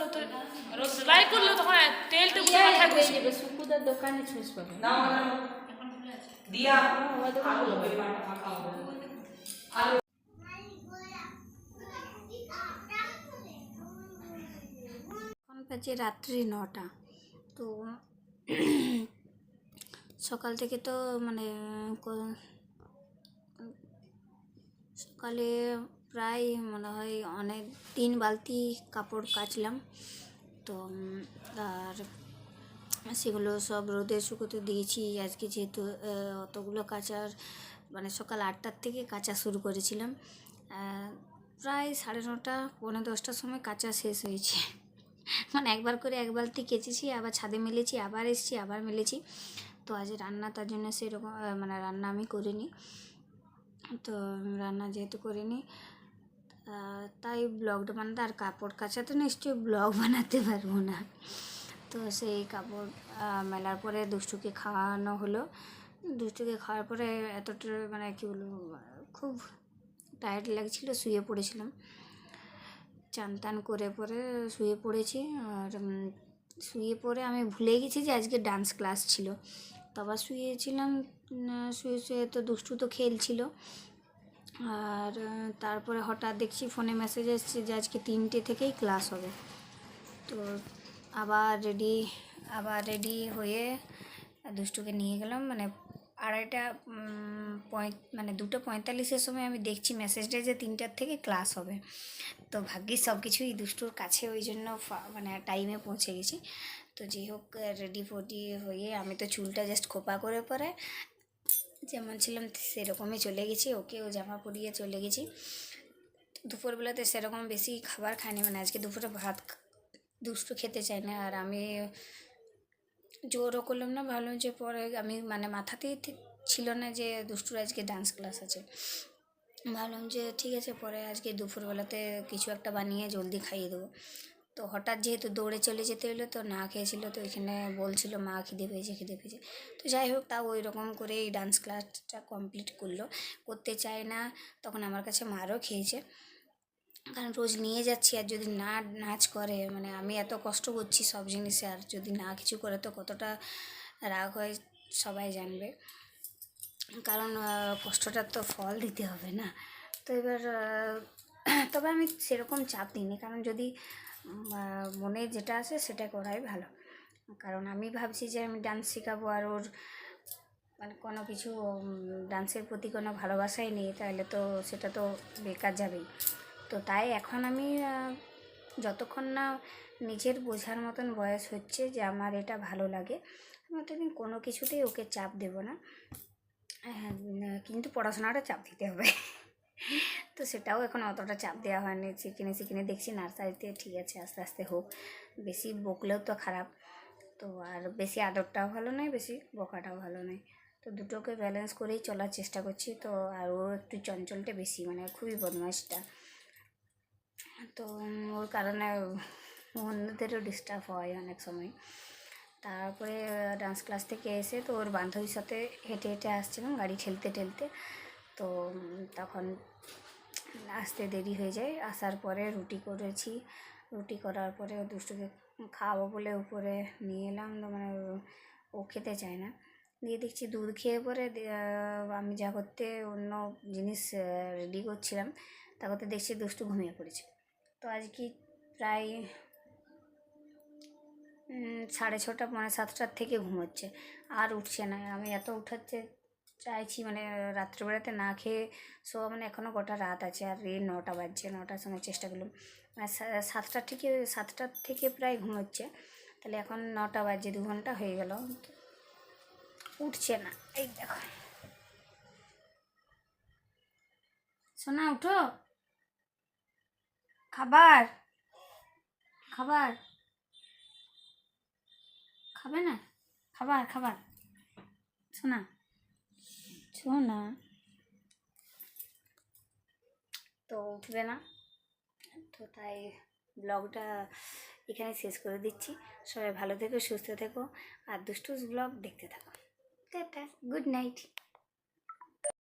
গদিতে তো সেলাই করলে তখন তেলটা পুরো মাথায় ঘষে যাবে শুকুদার দোকানে ছুঁচ পাবে। দিয়া। আমার দোকানে এখন বাজে রাত্রি নটা। তো সকাল থেকে তো মানে সকালে প্রায় মনে হয় অনেক তিন বালতি কাপড় কাচলাম। তো আর সেগুলো সব রোদে শুকোতে দিয়েছি। আজকে যেহেতু অতগুলো কাচার মানে সকাল আটটার থেকে কাচা শুরু করেছিলাম। প্রায় সাড়ে নটা, পৌনে দশটার সময় কাচা শেষ হয়েছে। মানে একবার করে এক বালতি কেচেছি, আবার ছাদে মেলেছি, আবার এসেছি, আবার মেলেছি। তো আজ রান্না তার জন্য সেরকম মানে রান্না আমি করিনি। তো, রান্না যেহেতু করিনি তাই ব্লগটা বানাতে, আর কাপড় কাচা তো নিশ্চয়ই ব্লগ বানাতে পারব না। তো সেই কাপড় মেলার পরে দুষ্টুকে খাওয়ানো হলো। দুষ্টুকে খাওয়ার পরে এতটা মানে কী বলব, খুব টায়ার্ড লাগছিল, শুয়ে পড়েছিলাম। চান টান করে পরে শুয়ে পড়েছি, আর শুয়ে পড়ে আমি ভুলে গেছি যে আজকে ডান্স ক্লাস ছিল। তো আবার শুয়েছিলাম শুয়ে শুয়ে তো দুষ্টু তো খেলছিল। আর তারপরে হঠাৎ দেখছি ফোনে মেসেজ এসছে যে আজকে তিনটে থেকেই ক্লাস হবে। তো আবার রেডি আবার রেডি হয়ে দুষ্টুকে নিয়ে গেলাম। মানে আড়াইটা পঁয়- মানে দুটো পঁয়তাল্লিশের সময় আমি দেখছি মেসেজটা যে তিনটার থেকে ক্লাস হবে। তো ভাগ্যিস সব কিছুই দুষ্টুর কাছে ওই জন্য মানে টাইমে পৌঁছে গেছি। তো যাই হোক রেডি ফডি হয়ে আমি তো চুলটা জাস্ট খোপা করে পরে যেমন ছিলাম সেরকমই চলে গেছি ওকে ও জামা পরিয়ে চলে গেছি। দুপুরবেলাতে সেরকম বেশি খাবার খাইনি মানে আজকে দুপুরে ভাত দুষ্টু খেতে চাই না। আর আমি জোরও করলাম না ভাবলাম যে পরে আমি মানে মাথাতেই ছিল না যে দুষ্টুর আজকে ডান্স ক্লাস আছে। ভাবলাম যে ঠিক আছে, পরে আজকে দুপুরবেলাতে কিছু একটা বানিয়ে জলদি খাইয়ে দেবো। তো হঠাৎ যেহেতু দৌড়ে চলে যেতে হলো, তো না খেয়েছিল তো এখানে বলছিল, মা, খিদে পেয়েছে খিদে পেয়েছে। তো যাই হোক, তাও ওই রকম করে এই ডান্স ক্লাসটা কমপ্লিট করল। করতে চায় না, তখন আমার কাছে মারও খেয়েছে। কারণ রোজ নিয়ে যাচ্ছি, আর যদি না নাচ করে মানে আমি এত কষ্ট করছি সব জিনিসে, আর যদি না কিছু করে, তো কতটা রাগ হয় সবাই জানবে। কারণ কষ্টটার তো ফল দিতে হবে না। তো এবার তবে আমি সেরকম চাপ দিইনি। কারণ যদি মনে যেটা আছে সেটা করাই ভালো। কারণ আমি ভাবছি যে আমি ডান্স শেখাবো আর ওর মানে কোনো কিছু ডান্সের প্রতি কোনো ভালোবাসাই নেই তাহলে তো সেটা তো বেকার যাবেই। তো তাই এখন আমি যতক্ষণ না নিজের বোঝার মতন বয়স হচ্ছে যে আমার এটা ভালো লাগে আমি কোনো কিছুতেই ওকে চাপ দেব না। হ্যাঁ, কিন্তু পড়াশোনাটা চাপ দিতে হবে। তো সেটাও এখন অতটা চাপ দেওয়া হয়নি। শিখিনি শিখিনি দেখছি নার্সারিতে ঠিক আছে, আস্তে আস্তে হোক। বেশি বকলেও তো খারাপ। তো আর বেশি আদরটাও ভালো নয়, বেশি বকাটাও ভালো নয়। তো দুটোকে ব্যালেন্স করেই চলার চেষ্টা করছি। তো আর ও একটু চঞ্চলটা বেশি মানে খুবই বদমাইশটা। তো ওর কারণে অন্যদেরও ডিস্টার্ব হয় অনেক সময়। তারপরে ডান্স ক্লাস থেকে এসে তো ওর বান্ধবীর সাথে হেঁটে হেঁটে আসছিলাম গাড়ি ঠেলতে ঠেলতে। তো তখন আসতে দেরি হয়ে যায়। আসার পরে রুটি করেছি। রুটি করার পরে ও দুষ্টুকে খাওয়াবো বলে উপরে নিয়ে এলাম। মানে ও- ও খেতে চায় না। দিয়ে দেখছি দুধ খেয়ে পরে আমি যা করতে অন্য জিনিস রেডি করছিলাম, তা করতে দেখছি দুষ্টু ঘুমিয়ে পড়েছে। তো আজকে প্রায় সাড়ে ছটা, পৌনে সাতটার থেকে ঘুমোচ্ছে। আর উঠছে না। আমি এত উঠাচ্ছে চাইছি মানে রাত্রিবেলাতে না খেয়ে শোয়া মানে এখনও গোটা রাত আছে, আর এই নটা বাজছে, নটার সময় চেষ্টা করলাম। সা- সাতটার থেকে সাতটার থেকে প্রায় ঘুমোচ্ছে তাহলে এখন নটা বাজে, দু ঘণ্টা হয়ে গেল। উঠছে না, এই দেখো। সোনা, উঠো। খাবার? খাবার? খাবে না? খাবার খাবার। শোনা না। তো উঠবে না। তো তাই ব্লগটা এখানে শেষ করে দিচ্ছি। সবাই ভালো থেকো, সুস্থ থেকো, আর দুষ্টুস ব্লগ দেখতে থাকো। Tata, good night.